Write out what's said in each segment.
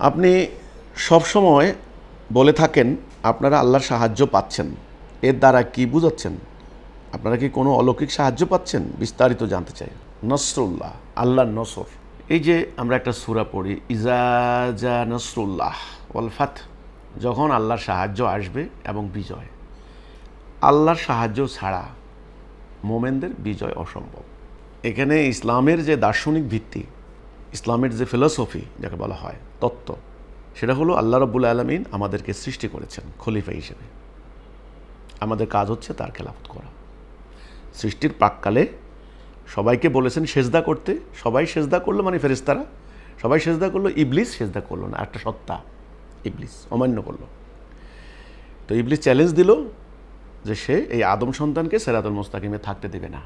আপনি সবসময় বলে থাকেন, আপনারা আল্লাহর সাহায্য পাচ্ছেন। এর দ্বারা কি বুঝাচ্ছেন? আপনারা কি কোনো অলৌকিক সাহায্য পাচ্ছেন? বিস্তারিত জানতে চাই। নসরুল্লাহ, আল্লাহর নসর। এই যে আমরা একটা সূরা পড়ি ইজাজা নসরুল্লাহ ওয়ালফাত যখন আল্লাহর সাহায্য আসবে এবং বিজয়। আল্লাহর সাহায্য ছাড়া মোমেনদের বিজয় অসম্ভব। এখানে ইসলামের যে দার্শনিক ভিত্তি ইসলামের যে ফিলসফি, যাকে বলা হয় তত্ত্ব, সেটা হলো আল্লাহ রব্বুল আলমিন আমাদেরকে সৃষ্টি করেছেন খলিফা হিসেবে। আমাদের কাজ হচ্ছে তার খেলাফত করা। সৃষ্টির প্রাককালে সবাইকে বলেছেন সেজদা করতে। সবাই সেজদা করল মানে ফেরেস্তারা সবাই সেজদা করল, ইবলিস সেজদা করল না, একটা সত্তা, ইবলিস, অমান্য করল। তো ইবলিস চ্যালেঞ্জ দিল যে সে এই আদম সন্তানকে সেরাতুল মোস্তাকিমে থাকতে দেবে না।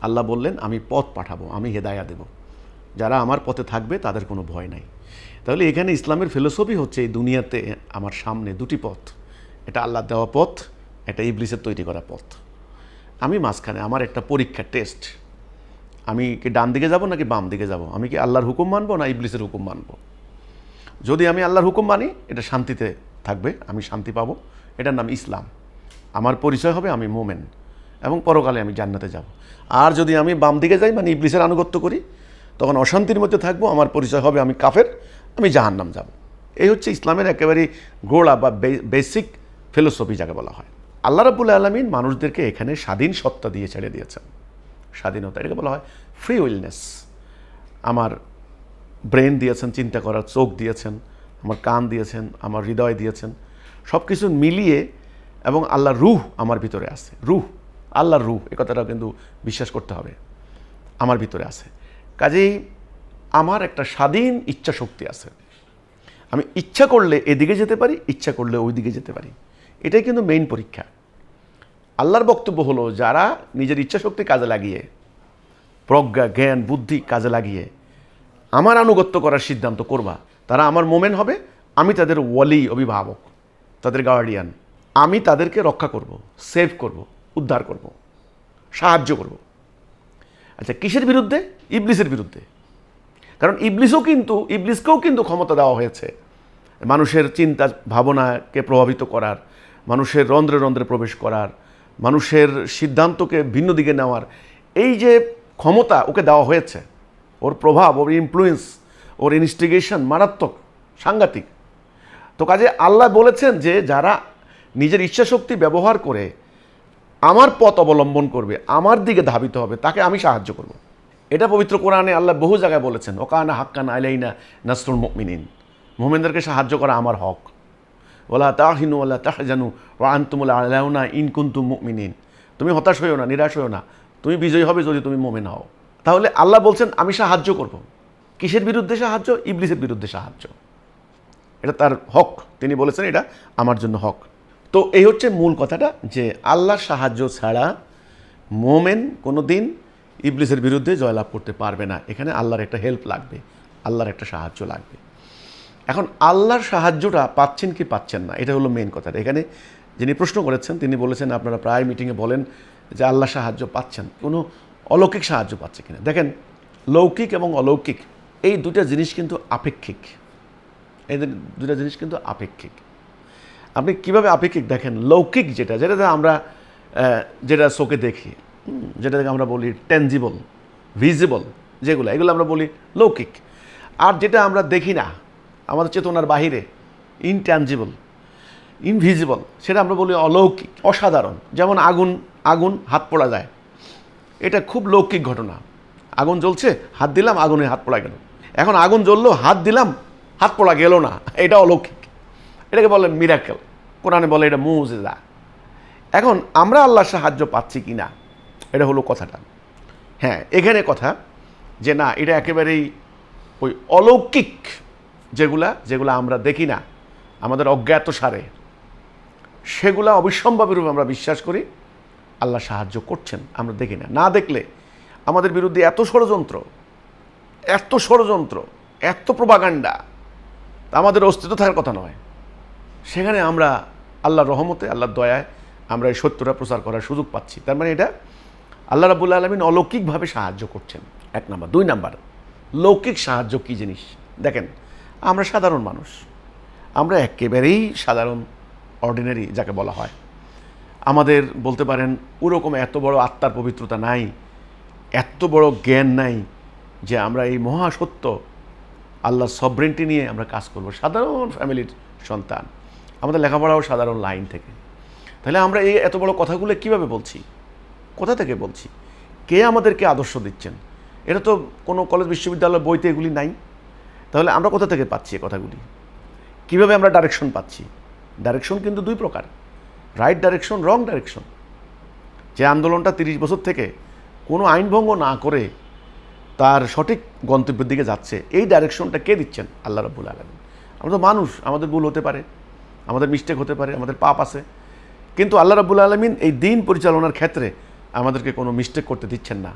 আল্লাহ বললেন, আমি পথ পাঠাবো, আমি হেদায়া দেব। যারা আমার পথে থাকবে, তাদের কোনো ভয় নাই। তাহলে এখানে ইসলামের ফিলোসফি হচ্ছে এই দুনিয়াতে আমার সামনে দুটি পথ। এটা আল্লাহ দেওয়া পথ, এটা ইবলিসের তৈরি করা পথ। আমি মাঝখানে আমার একটা পরীক্ষা টেস্ট। আমি কি ডান দিকে যাব নাকি বাম দিকে যাব? আমি কি আল্লাহর হুকুম মানবো না ইবলিসের হুকুম মানবো? যদি আমি আল্লাহর হুকুম মানি, এটা শান্তিতে থাকবে, আমি শান্তি পাবো। এটার নাম ইসলাম। আমার পরিচয় হবে আমি মোমেন এবং পরকালে আমি জান্নাতে যাব। আর যদি আমি বাম দিকে যাই মানে ইবলিসের আনুগত্য করি তখন অশান্তির মধ্যে থাকব, আমার পরিচয় হবে, আমি কাফের, আমি জাহান্নাম যাব। এই হচ্ছে ইসলামের একেবারে গোড়া বা বেসিক ফিলোসফি যাকে বলা হয়। আল্লাহ রাবুল আলমিন মানুষদেরকে এখানে স্বাধীন সত্তা দিয়ে ছেড়ে দিয়েছেন। স্বাধীনতা, এটাকে বলা হয় ফ্রি উইলনেস আমার ব্রেন দিয়েছেন, চিন্তা করার চোখ দিয়েছেন, আমার কান দিয়েছেন, আমার হৃদয় দিয়েছেন। সব কিছু মিলিয়ে এবং আল্লাহর রুহ আমার ভিতরে আছে। রুহ, আল্লাহর রুহ, এ কথাটা কিন্তু বিশ্বাস করতে হবে। আমার ভিতরে আছে। কাজেই আমার একটা স্বাধীন ইচ্ছা শক্তি আছে। আমি ইচ্ছা করলে এদিকে যেতে পারি, ইচ্ছা করলে ওই দিকে যেতে পারি। এটাই কিন্তু মেইন পরীক্ষা। আল্লাহর বক্তব্য হলো, যারা নিজের ইচ্ছা শক্তি কাজে লাগিয়ে, প্রজ্ঞা, জ্ঞান, বুদ্ধি কাজে লাগিয়ে আমার আনুগত্য করার সিদ্ধান্ত করবা, তারা আমার মোমেন হবে, আমি তাদের ওয়ালি অভিভাবক, তাদের গার্ডিয়ান আমি তাদেরকে রক্ষা করব সেভ করব, উদ্ধার করব, সাহায্য করব। আচ্ছা কিসের বিরুদ্ধে? ইবলিসের বিরুদ্ধে। কারণ ইবলিসও কিন্তু, ইবলিসকেও কিন্তু ক্ষমতা দেওয়া হয়েছে। মানুষের চিন্তা ভাবনাকে প্রভাবিত করার, মানুষের রন্ধ্রে রন্ধ্রে প্রবেশ করার, মানুষের সিদ্ধান্তকে ভিন্ন দিকে নেওয়ার, এই যে ক্ষমতা ওকে দেওয়া হয়েছে, ওর প্রভাব, ওর ইনফ্লুয়েন্স ওর ইনস্টিগেশন মারাত্মক, সাংঘাতিক। তো কাজে আল্লাহ বলেছেন যে, যারা নিজের ইচ্ছাশক্তি ব্যবহার করে আমার পথ অবলম্বন করবে, আমার দিকে ধাবিত হবে, তাকে আমি সাহায্য করব। এটা পবিত্র কোরআনে আল্লাহ বহু জায়গায় বলেছেন, ওকানা হাক্কানা আলাইনা নাসরুল মুমিনিন। মোমেনদেরকে সাহায্য করা আমার হক। ওলা তাহিনু ওলা তাহজানু ও আন্তুমুল্লা আলাউনা ইনকুন্তুম মুমিনিন। তুমি হতাশ হইও না, নিরাশ হইও না। তুমি বিজয়ী হবে যদি তুমি মোমেন হও। তাহলে আল্লাহ বলছেন, আমি সাহায্য করব। কিসের বিরুদ্ধে সাহায্য? ইবলিসের বিরুদ্ধে সাহায্য। এটা তার হক। তিনি বলেছেন, এটা আমার জন্য হক। তো এই হচ্ছে মূল কথাটা, যে আল্লাহর সাহায্য ছাড়া মোমেন কোনো দিন ইবলিসের বিরুদ্ধে জয়লাভ করতে পারবে না। এখানে আল্লাহর একটা হেল্প লাগবে, আল্লাহর একটা সাহায্য লাগবে। এখন আল্লাহর সাহায্যটা পাচ্ছেন কি পাচ্ছেন না, এটা হলো মেন কথাটা এখানে যিনি প্রশ্ন করেছেন, তিনি বলেছেন, আপনারা প্রায় মিটিংয়ে বলেন যে আল্লাহ সাহায্য পাচ্ছেন। কোনো অলৌকিক সাহায্য পাচ্ছে কিনা? দেখেন, লৌকিক এবং অলৌকিক, এই দুটা জিনিস কিন্তু আপেক্ষিক। এই দুটা জিনিস কিন্তু আপেক্ষিক। আপনি কীভাবে আপেক্ষিক দেখেন? লৌকিক যেটা, যেটাতে আমরা যেটা চোখে দেখি যেটাকে আমরা বলি টেনজিবল ভিজিবল যেগুলো, এগুলো আমরা বলি লৌকিক। আর যেটা আমরা দেখি না, আমাদের চেতনার বাহিরে ইনট্যাঞ্জিবল ইনভিজিবল সেটা আমরা বলি অলৌকিক, অসাধারণ। যেমন আগুন আগুন, হাত পড়া যায়। এটা খুব লৌকিক ঘটনা। আগুন জ্বলছে, হাত দিলাম, আগুনে হাত পড়া গেল। এখন আগুন জ্বললো, হাত দিলাম, হাত পড়া গেল না। এটা অলৌকিক। এটাকে বলে মিরাকেল কোরআনে বলে এটা মুজিজা। এখন আমরা আল্লাহর সাহায্য পাচ্ছি কি না এটা হলো কথাটা। হ্যাঁ এখানে কথা যে না, এটা একেবারেই ওই অলৌকিক যেগুলা যেগুলা আমরা দেখি না, আমাদের অজ্ঞাত সারে, সেগুলা অবিসম্ভাবী রূপে আমরা বিশ্বাস করি, আল্লাহ সাহায্য করছেন, আমরা দেখি না। না দেখলে আমাদের বিরুদ্ধে এত ষড়যন্ত্র এত ষড়যন্ত্র, এত প্রবাগান্ডা আমাদের অস্তিত্ব থাকার কথা নয়। সেখানে আমরা আল্লাহর রহমতে, আল্লাহর দয়ায় আমরা এই সত্যটা প্রচার করার সুযোগ পাচ্ছি। তার মানে এটা আল্লাহ রাবুল্লা আলমিন অলৌকিকভাবে সাহায্য করছেন। এক নাম্বার। দুই নাম্বার, লৌকিক সাহায্য কী জিনিস? দেখেন, আমরা সাধারণ মানুষ। আমরা একেবারেই সাধারণ অর্ডিনারি যাকে বলা হয়। আমাদের বলতে পারেন, ওরকম এত বড় আত্মার পবিত্রতা নাই, এত বড় জ্ঞান নাই যে আমরা এই মহাসত্য, আল্লাহর সবরেন্টি নিয়ে আমরা কাজ করব। সাধারণ ফ্যামিলির সন্তান। আমাদের লেখাপড়াও সাধারণ লাইন থেকে। তাহলে আমরা এই এত বড় কথাগুলো কীভাবে বলছি? কোথা থেকে বলছি? কে আমাদেরকে আদর্শ দিচ্ছেন? এটা তো কোনো কলেজ বিশ্ববিদ্যালয় বইতে এগুলি নাই। তাহলে আমরা কোথা থেকে পাচ্ছি এই কথাগুলি? কীভাবে আমরা ডাইরেকশন পাচ্ছি? ডাইরেকশন কিন্তু দুই প্রকার। রাইট ডাইরেকশন রং ডাইরেকশন যে আন্দোলনটা তিরিশ বছর থেকে কোনো আইনভঙ্গ না করে তার সঠিক গন্তব্যের দিকে যাচ্ছে, এই ডাইরেকশনটা কে দিচ্ছেন? আল্লাহ রাবুল আলমিন। আমরা তো মানুষ, আমাদের ভুল হতে পারে। আমাদের মিস্টেক হতে পারে, আমাদের পাপ আছে। কিন্তু আল্লাহ রাবুল আলমিন এই দিন পরিচালনার ক্ষেত্রে আমাদেরকে কোনো মিস্টেক করতে দিচ্ছেন না।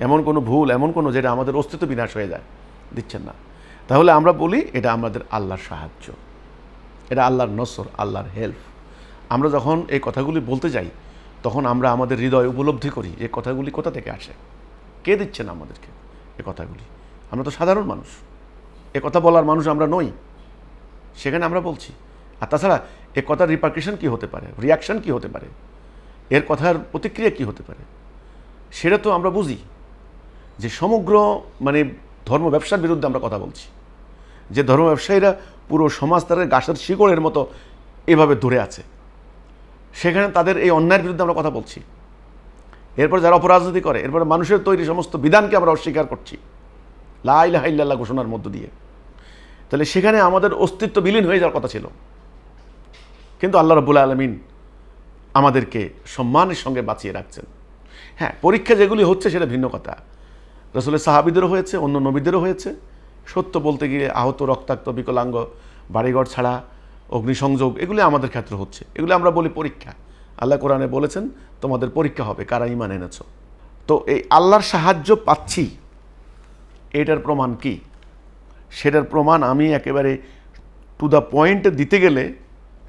এমন কোনো ভুল, এমন কোনো যেটা আমাদের অস্তিত্ব বিনাশ হয়ে যায়, দিচ্ছেন না। তাহলে আমরা বলি এটা আমাদের আল্লাহর সাহায্য। এটা আল্লাহর নসর, আল্লাহর হেল্প আমরা যখন এই কথাগুলি বলতে যাই, তখন আমরা আমাদের হৃদয় উপলব্ধি করি, এই কথাগুলি কোথা থেকে আসে? কে দিচ্ছেন আমাদেরকে এ কথাগুলি? আমরা তো সাধারণ মানুষ। এ কথা বলার মানুষ আমরা নই। সেখানে আমরা বলছি আর তাছাড়া এ কথার রিপার্কেশন কী হতে পারে? রিয়াকশন কী হতে পারে? এর কথার প্রতিক্রিয়া কী হতে পারে? সেটা তো আমরা বুঝি যে সমগ্র মানে ধর্ম ব্যবসার বিরুদ্ধে আমরা কথা বলছি। যে ধর্ম ব্যবসায়ীরা পুরো সমাজ তাদের গাছের শিকড়ের মতো এভাবে ধরে আছে। সেখানে তাদের এই অন্যায়ের বিরুদ্ধে আমরা কথা বলছি। এরপর যারা অপরাজনীতি করে, এরপরে মানুষের তৈরি সমস্ত বিধানকে আমরা অস্বীকার করছি। লাইলা হাইল্লাহ ঘোষণার মধ্য দিয়ে। তাহলে সেখানে আমাদের অস্তিত্ব বিলীন হয়ে যাওয়ার কথা ছিল। কিন্তু আল্লাহ রবুল আলমিন আমাদেরকে সম্মানের সঙ্গে বাঁচিয়ে রাখছেন। হ্যাঁ পরীক্ষা যেগুলি হচ্ছে সেটা ভিন্ন কথা। রসুলের সাহাবিদেরও হয়েছে, অন্য নবীদেরও হয়েছে। সত্য বলতে গিয়ে আহত, রক্তাক্ত, বিকলাঙ্গ, বাড়িঘর ছাড়া, অগ্নিসংযোগ, এগুলি আমাদের ক্ষেত্রে হচ্ছে। এগুলি আমরা বলি পরীক্ষা। আল্লাহ কোরআনে বলেছেন, তোমাদের পরীক্ষা হবে, কারা ইমান এনেছ? তো এই আল্লাহর সাহায্য পাচ্ছি, এটার প্রমাণ কি? সেটার প্রমাণ আমি একেবারে টু দ্য পয়েন্টে দিতে গেলে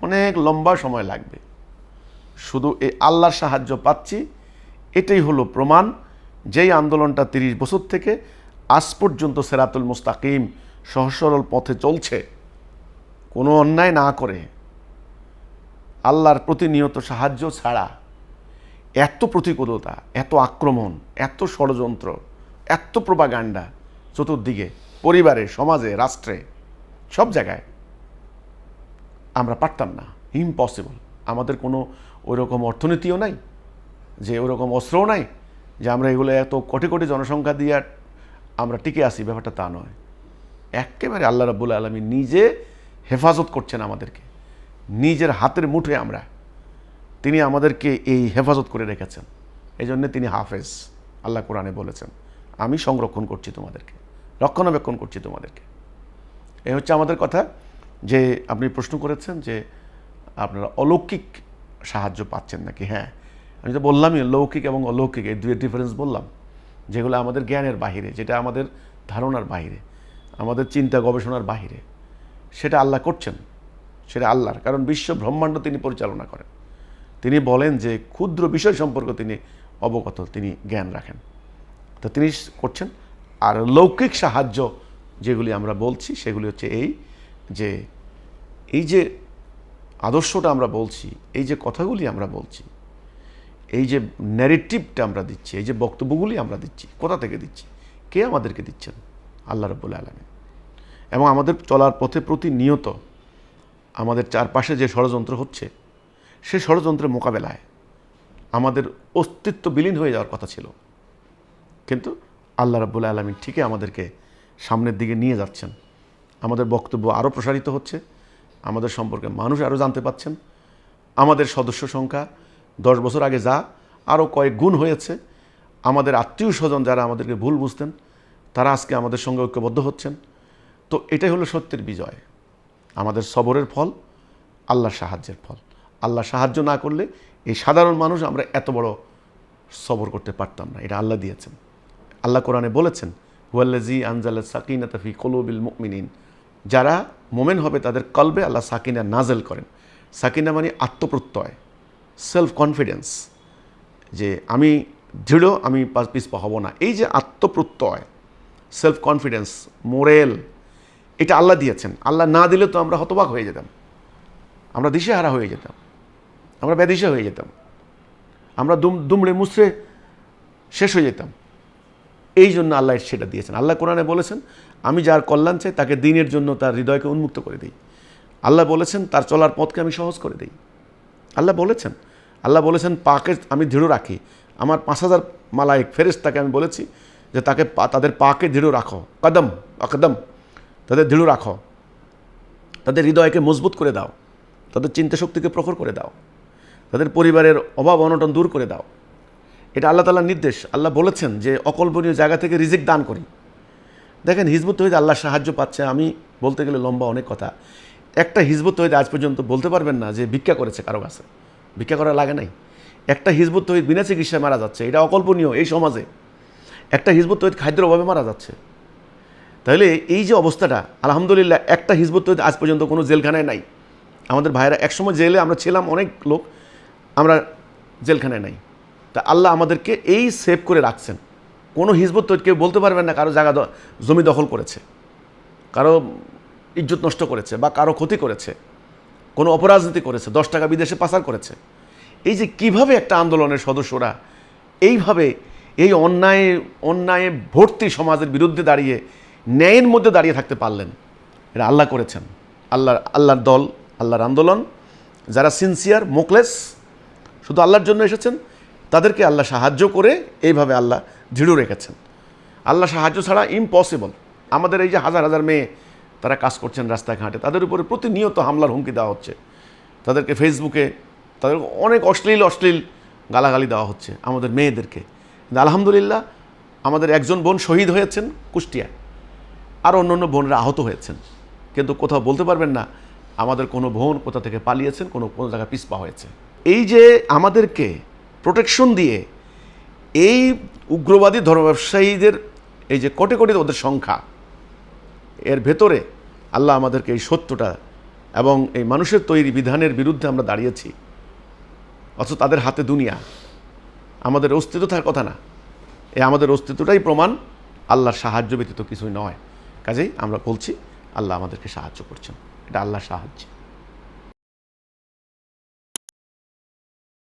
অনেক লম্বা সময় লাগবে। শুধু এই আল্লাহর সাহায্য পাচ্ছি, এটাই হলো প্রমাণ যেই আন্দোলনটা তিরিশ বছর থেকে আজ পর্যন্ত সেরাতুল মুস্তাকিম সহজ সরল পথে চলছে। কোনো অন্যায় না করে। আল্লাহর প্রতিনিয়ত সাহায্য ছাড়া এত প্রতিকূলতা, এত আক্রমণ, এত ষড়যন্ত্র, এত প্রবাগান্ডা চতুর্দিকে, পরিবারে, সমাজে, রাষ্ট্রে, সব জায়গায়। আমরা পারতাম না। ইম্পসিবল আমাদের কোনো ওইরকম অর্থনীতিও নাই, যে ওরকম অস্ত্রও নাই, যে আমরা এগুলো এত কোটি কোটি জনসংখ্যা দিয়ে আমরা টিকে আসি ব্যাপারটা তা নয়। একেবারে আল্লাহ রাবুল আলমী নিজে হেফাজত করছেন আমাদেরকে। নিজের হাতের মুঠে আমরা। তিনি আমাদেরকে এই হেফাজত করে রেখেছেন। এই জন্যে তিনি হাফেজ। আল্লাহ কোরআনে বলেছেন, আমি সংরক্ষণ করছি তোমাদেরকে। রক্ষণাবেক্ষণ করছি তোমাদেরকে। এই হচ্ছে আমাদের কথা। যে আপনি প্রশ্ন করেছেন যে আপনারা অলৌকিক সাহায্য পাচ্ছেন নাকি? হ্যাঁ। আমি তো বললামই লৌকিক এবং অলৌকিক, এই দুয়ের ডিফারেন্স বললাম। যেগুলো আমাদের জ্ঞানের বাহিরে, যেটা আমাদের ধারণার বাহিরে, আমাদের চিন্তা গবেষণার বাহিরে, সেটা আল্লাহ করছেন। সেটা আল্লাহর। কারণ বিশ্ব ব্রহ্মাণ্ড তিনি পরিচালনা করেন। তিনি বলেন যে ক্ষুদ্র বিষয় সম্পর্কে তিনি অবগত, তিনি জ্ঞান রাখেন। তো তিনি করছেন। আর লৌকিক সাহায্য যেগুলি আমরা বলছি, সেগুলি হচ্ছে এই যে এই যে আদর্শটা আমরা বলছি, এই যে কথাগুলি আমরা বলছি, এই যে ন্যারেটিভটা আমরা দিচ্ছি, এই যে বক্তব্যগুলি আমরা দিচ্ছি, কোথা থেকে দিচ্ছি? কে আমাদেরকে দিচ্ছেন? আল্লাহ রব্বুল আলমী এবং আমাদের চলার পথে প্রতিনিয়ত আমাদের চারপাশে যে ষড়যন্ত্র হচ্ছে, সে ষড়যন্ত্রের মোকাবেলায় আমাদের অস্তিত্ব বিলীন হয়ে যাওয়ার কথা ছিল। কিন্তু আল্লাহ রাবুল আলমী ঠিকই আমাদেরকে সামনের দিকে নিয়ে যাচ্ছেন। আমাদের বক্তব্য আরও প্রসারিত হচ্ছে, আমাদের সম্পর্কে মানুষ আরও জানতে পাচ্ছেন, আমাদের সদস্য সংখ্যা দশ বছর আগে যা আরও কয়েক গুণ হয়েছে, আমাদের আত্মীয় স্বজন যারা আমাদেরকে ভুল বুঝতেন, তারা আজকে আমাদের সঙ্গে ঐক্যবদ্ধ হচ্ছেন। তো এটাই হলো সত্যের বিজয়। আমাদের সবরের ফল, আল্লাহর সাহায্যের ফল। আল্লাহ সাহায্য না করলে এই সাধারণ মানুষ আমরা এত বড় সবর করতে পারতাম না। এটা আল্লাহ দিয়েছেন। আল্লাহ কোরআনে বলেছেন হুয়াল্লাজি আনজাল সাকিনা তাফি কলুবিল মুমিনিন। যারা মোমেন হবে তাদের কলবে আল্লাহ সাকিনা নাজেল করেন। সাকিনা মানে আত্মপ্রত্যয় সেলফ কনফিডেন্স যে আমি দৃঢ়, আমি পিছপা হব না। এই যে আত্মপ্রত্যয় সেলফ কনফিডেন্স মোরেল এটা আল্লাহ দিয়েছেন। আল্লাহ না দিলে তো আমরা হতবাক হয়ে যেতাম। আমরা দিশেহারা হয়ে যেতাম। আমরা ব্যাদিশা হয়ে যেতাম। আমরা দুম, দুমড়ে মুচড়ে শেষ হয়ে যেতাম। এই জন্য আল্লাহ সেটা দিয়েছেন। আল্লাহ কোরআনে বলেছেন আমি যার কল্যাণ চাই, তাকে দিনের জন্য তার হৃদয়কে উন্মুক্ত করে দিই। আল্লাহ বলেছেন, তার চলার পথকে আমি সহজ করে দিই। আল্লাহ বলেছেন আল্লাহ বলেছেন, পাকে আমি দৃঢ় রাখি। আমার পাঁচ হাজার মালাইক ফেরেশতাকে আমি বলেছি যে, তাকে তাদের পাকে দৃঢ় রাখো। কদম, অকদম, তাদের দৃঢ় রাখো। তাদের হৃদয়কে মজবুত করে দাও। তাদের চিন্তা শক্তিকে প্রখর করে দাও। তাদের পরিবারের অভাব অনটন দূর করে দাও। এটা আল্লাহ তালার নির্দেশ। আল্লাহ বলেছেন যে, অকল্পনীয় জায়গা থেকে রিজিক দান করি। দেখেন, হিজবুত তহিদ আল্লাহ সাহায্য পাচ্ছে। আমি বলতে গেলে লম্বা অনেক কথা। একটা হিজবুত তহিদ আজ পর্যন্ত বলতে পারবেন না যে ভিক্ষা করেছে কারও কাছে। ভিক্ষা করা লাগে নাই। একটা হিজবুত তহিদ বিনা চিকিৎসায় মারা যাচ্ছে। এটা অকল্পনীয় এই সমাজে। একটা হিজবুত তহিদ খাদ্যের অভাবে মারা যাচ্ছে। তাহলে এই যে অবস্থাটা, আলহামদুলিল্লাহ, একটা হিজবুত তহিদ আজ পর্যন্ত কোনো জেলখানায় নাই। আমাদের ভাইরা একসময় জেলে আমরা ছিলাম অনেক লোক, আমরা জেলখানায় নাই। তা আল্লাহ আমাদেরকে এই সেভ করে রাখছেন। কোনো হিজবুত তৈরি কেউ বলতে পারবেন না কারও জায়গা জমি দখল করেছে, কারও ইজ্জত নষ্ট করেছে বা কারও ক্ষতি করেছে, কোনো অপরাজনীতি করেছে, দশ টাকা বিদেশে পাচার করেছে। এই যে কীভাবে একটা আন্দোলনের সদস্যরা এইভাবে এই অন্যায়, অন্যায়ে ভর্তি সমাজের বিরুদ্ধে দাঁড়িয়ে ন্যায়ের মধ্যে দাঁড়িয়ে থাকতে পারলেন, এটা আল্লাহ করেছেন। আল্লাহর আল্লাহর দল, আল্লাহর আন্দোলন, যারা সিনসিয়ার মোকলেস শুধু আল্লাহর জন্য এসেছেন তাদেরকে আল্লাহ সাহায্য করে এইভাবে আল্লাহ দৃঢ় রেখেছেন। আল্লাহ সাহায্য ছাড়া ইম্পসিবল আমাদের এই যে হাজার হাজার মেয়ে তারা কাজ করছেন রাস্তাঘাটে, তাদের উপরে প্রতিনিয়ত হামলার হুমকি দেওয়া হচ্ছে। তাদেরকে ফেসবুকে তাদের অনেক অশ্লীল অশ্লীল গালাগালি দেওয়া হচ্ছে আমাদের মেয়েদেরকে। কিন্তু আলহামদুলিল্লাহ আমাদের একজন বোন শহীদ হয়েছেন কুষ্টিয়া আর অন্য অন্য বোনরা আহত হয়েছেন। কিন্তু কোথাও বলতে পারবেন না, আমাদের কোনো বোন কোথা থেকে পালিয়েছেন, কোনো কোনো জায়গায় পিসপা হয়েছে। এই যে আমাদেরকে প্রোটেকশন দিয়ে এই উগ্রবাদী ধর্ম ব্যবসায়ীদের এই যে কোটি কোটি ওদের সংখ্যা, এর ভেতরে আল্লাহ আমাদেরকে এই সত্যটা এবং এই মানুষের তৈরি বিধানের বিরুদ্ধে আমরা দাঁড়িয়েছি। অথচ তাদের হাতে দুনিয়া। আমাদের অস্তিত্ব থাকার কথা না। এই আমাদের অস্তিত্বটাই প্রমাণ আল্লাহর সাহায্য ব্যতীত কিছুই নয়। কাজেই আমরা বলছি, আল্লাহ আমাদেরকে সাহায্য করছেন। এটা আল্লাহর সাহায্য।